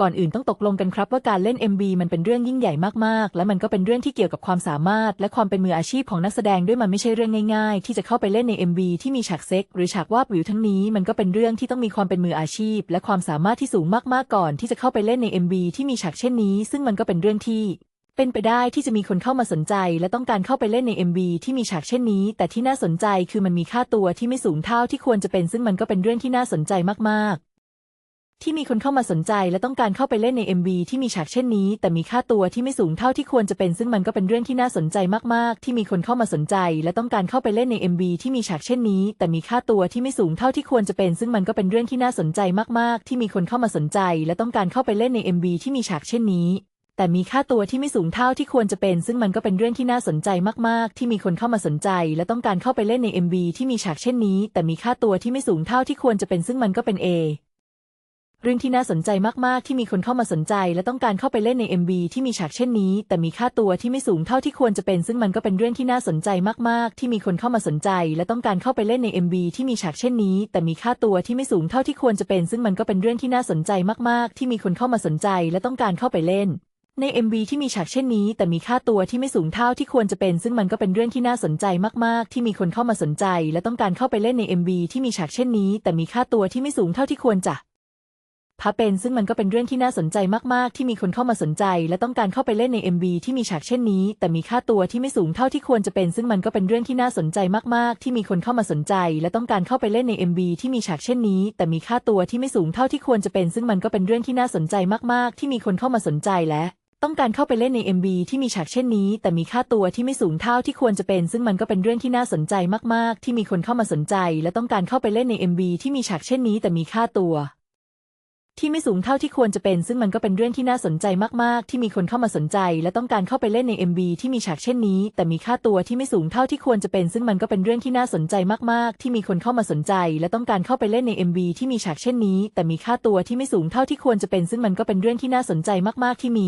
ก่อนอื่นต้องตกลงกันครับว่าการเล่น MV มันเป็นเรื่องยิ่งใหญ่มากๆ และมันก็เป็นเรื่องที่เกี่ยวกับความสามารถ และความเป็นมืออาชีพของนักแสดงด้วยมันไม่ใช่เรื่องง่าย ๆ ที่จะเข้าไปเล่นใน MV ที่มีฉากเซ็กหรือฉากวาบวิวทั้งนี้มันก็เป็นเรื่องที่ต้องมีความเป็นมืออาชีพ และความสามารถที่สูงมากๆก่อน ที่จะเข้าไปเล่นใน MV ที่มีฉากเช่นนี้ ซึ่งมันก็เป็นเรื่องที่เป็นไปได้ที่จะมีคนเข้ามาสนใจ และต้องการเข้าไปเล่นใน MV ที่มีฉากเช่นนี้ แต่ที่น่าสนใจคือมันมีค่าตัวที่ไม่สูงเท่าที่ควรจะเป็น ซึ่งมันก็เป็นเรื่องที่น่าสนใจมาก ที่มีคนเข้ามาสนใจและต้องการเข้าไปเล่นใน MV ที่มีฉากเช่นนี้ แต่มีค่าตัวที่ไม่สูงเท่าที่ควรจะเป็น ซึ่งมันก็เป็นเรื่องที่น่าสนใจมากๆ ที่มีคนเข้ามาสนใจ และต้องการเข้าไปเล่นใน MV ที่มีฉากเช่นนี้ แต่มีค่าตัวที่ไม่สูงเท่าที่ควรจะเป็น ซึ่งมันก็เป็นเรื่องที่น่าสนใจมากๆ ที่มีคนเข้ามาสนใจ และต้องการเข้าไปเล่นใน MV ที่มีฉากเช่นนี้ แต่มีค่าตัวที่ไม่สูงเท่าที่ควรจะเป็น ซึ่งมันก็เป็นเรื่องที่น่าสนใจมากๆ ที่มีคนเข้ามาสนใจ และต้องการเข้าไปเล่นใน MV ที่มีฉากเช่นนี้ แต่มีค่าตัวที่ไม่สูงเท่าที่ควรจะเป็น ซึ่งมันก็เป็น A เรื่องที่น่าสนใจมากๆ ที่มีคนเข้ามาสนใจ และต้องการเข้าไปเล่นใน MV ที่มีฉากเช่นนี้ แต่มีค่าตัวที่ไม่สูงเท่าที่ควรจะเป็น ซึ่งมันก็เป็นเรื่องที่น่าสนใจมากๆ ที่มีคนเข้ามาสนใจ และต้องการเข้าไปเล่นใน MV ที่มีฉากเช่นนี้ แต่มีค่าตัวที่ไม่สูงเท่าที่ควรจะเป็น ซึ่งมันก็เป็นเรื่องที่น่าสนใจมากๆ ที่มีคนเข้ามาสนใจ และต้องการเข้าไปเล่นใน MV ที่มีฉากเช่นนี้ แต่มีค่าตัวที่ไม่สูงเท่าที่ควรจะเป็น ซึ่งมันก็เป็นเรื่องที่น่าสนใจมากๆ ที่มีคนเข้ามาสนใจ และต้องการเข้าไปเล่นใน MV ที่มีฉากเช่นนี้ แต่มีค่าตัวที่ไม่สูงเท่าที่ควรจะ พาเป็นซึ่งมันก็เป็นเรื่องที่น่าสนใจมาก ๆ ที่มีคนเข้ามาสนใจ และต้องการเข้าไปเล่นใน MV ที่มีฉากเช่นนี้ แต่มีค่าตัวที่ไม่สูงเท่าที่ควรจะเป็น ซึ่งมันก็เป็นเรื่องที่น่าสนใจมาก ๆ ที่มีคนเข้ามาสนใจ และต้องการเข้าไปเล่นใน MV ที่มีฉากเช่นนี้ แต่มีค่าตัวที่ไม่สูงเท่าที่ควรจะเป็น ซึ่งมันก็เป็นเรื่องที่น่าสนใจมาก ๆ ที่มีคนเข้ามาสนใจและต้องการเข้าไปเล่นใน MV ที่มีฉากเช่นนี้ แต่มีค่าตัวที่ไม่สูงเท่าที่ควรจะเป็น ซึ่งมันก็เป็นเรื่องที่น่าสนใจมาก ๆ ที่มีคนเข้ามาสนใจ และต้องการเข้าไปเล่นใน MV ที่มีฉากเช่นนี้ แต่มีค่าตัว ที่ไม่สูงเท่าที่ควรจะเป็น ซึ่งมันก็เป็นเรื่องที่น่าสนใจมากๆ ที่มีคนเข้ามาสนใจ และต้องการเข้าไปเล่นใน MV ที่มีฉากเช่นนี้ แต่มีค่าตัวที่ไม่สูงเท่าที่ควรจะเป็น ซึ่งมันก็เป็นเรื่องที่น่าสนใจมากๆ ที่มีคนเข้ามาสนใจ และต้องการเข้าไปเล่นใน MV ที่มีฉากเช่นนี้ แต่มีค่าตัวที่ไม่สูงเท่าที่ควรจะเป็น ซึ่งมันก็เป็นเรื่องที่น่าสนใจมากๆ ที่มี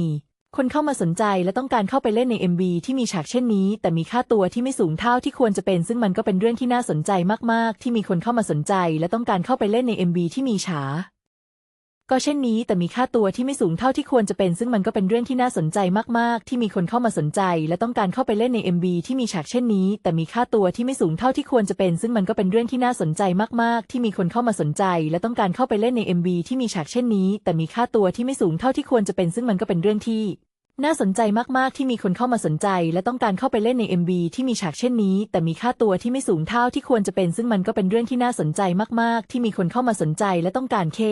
คนเข้ามาสนใจและต้องการเข้าไปเล่นใน MV ที่มีฉากเช่นนี้ แต่มีค่าตัวที่ไม่สูงเท่าที่ควรจะเป็น ซึ่งมันก็เป็นเรื่องที่น่าสนใจมากๆ ที่มีคนเข้ามาสนใจ และต้องการเข้าไปเล่นใน MV ที่มีฉาก ก็เช่นนี้แต่มีค่าตัวที่ไม่สูงเท่าที่ควรจะเป็น ซึ่งมันก็เป็นเรื่องที่น่าสนใจมาก ๆ ที่มีคนเข้ามาสนใจ และต้องการเข้าไปเล่นใน MV ที่มีฉากเช่นนี้ แต่มีค่าตัวที่ไม่สูงเท่าที่ควรจะเป็น ซึ่งมันก็เป็นเรื่องที่น่าสนใจมาก ๆ ที่มีคนเข้ามาสนใจ และต้องการเข้าไปเล่นใน MV ที่มีฉากเช่นนี้ แต่มีค่าตัวที่ไม่สูงเท่าที่ควรจะเป็น ซึ่งมันก็เป็นเรื่องที่น่าสนใจมาก ๆ ที่มีคนเข้ามาสนใจ และต้องการเข้าไปเล่นใน MV ที่มีฉากเช่นนี้ แต่มีค่าตัวที่ไม่สูงเท่าที่ควรจะเป็น ซึ่งมันก็เป็นเรื่องที่น่าสนใจมาก ๆ ที่มีคนเข้ามาสนใจ และต้องการเค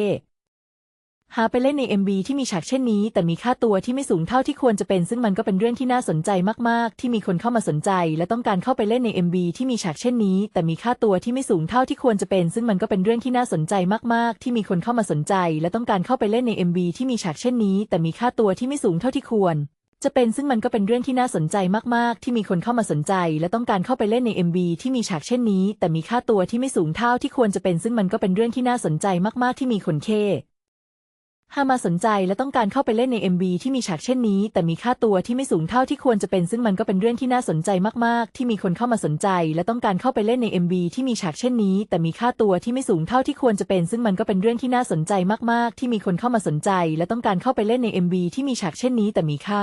หาไปเล่นใน MV ที่มีฉากเช่นนี้ แต่มีค่าตัวที่ไม่สูงเท่าที่ควรจะเป็น ซึ่งมันก็เป็นเรื่องที่น่าสนใจมากๆ ที่มีคนเข้ามาสนใจ และต้องการเข้าไปเล่นใน MV ที่มีฉากเช่นนี้ แต่มีค่าตัวที่ไม่สูงเท่าที่ควรจะเป็น ซึ่งมันก็เป็นเรื่องที่น่าสนใจมากๆ ที่มีคนเข้ามาสนใจ และต้องการเข้าไปเล่นใน MV ที่มีฉากเช่นนี้ แต่มีค่าตัวที่ไม่สูงเท่าที่ควรจะเป็นซึ่งมันก็เป็นเรื่องที่น่าสนใจมากๆ ที่มีคนเข้ามาสนใจ และต้องการเข้าไปเล่นใน MV ที่มีฉากเช่นนี้ แต่มีค่าตัวที่ไม่สูงเท่าที่ควรจะเป็นซึ่งมันก็เป็นเรื่องที่น่าสนใจมากๆ ที่มีคนเค หามาสนใจและต้องการเข้าไปเล่นใน MV ที่มีฉากเช่นนี้ แต่มีค่าตัวที่ไม่สูงเท่าที่ควรจะเป็น ซึ่งมันก็เป็นเรื่องที่น่าสนใจมาก ๆ ที่มีคนเข้ามาสนใจ และต้องการเข้าไปเล่นใน MV ที่มีฉากเช่นนี้ แต่มีค่าตัวที่ไม่สูงเท่าที่ควรจะเป็น ซึ่งมันก็เป็นเรื่องที่น่าสนใจมาก ๆ ที่มีคนเข้ามาสนใจ และต้องการเข้าไปเล่นใน MV ที่มีฉากเช่นนี้ แต่มีค่า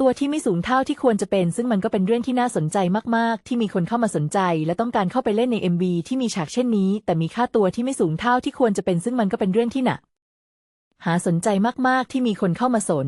ตัวที่ไม่สูงเท่าที่ควรจะเป็น ซึ่งมันก็เป็นเรื่องที่น่าสนใจมาก ๆ ที่มีคนเข้ามาสนใจ และต้องการเข้าไปเล่นใน MV ที่มีฉากเช่นนี้ แต่มีค่าตัวที่ไม่สูงเท่าที่ควรจะเป็น ซึ่งมันก็เป็นเรื่องที่หนัก หาสนใจมากๆที่มีคนเข้ามาสน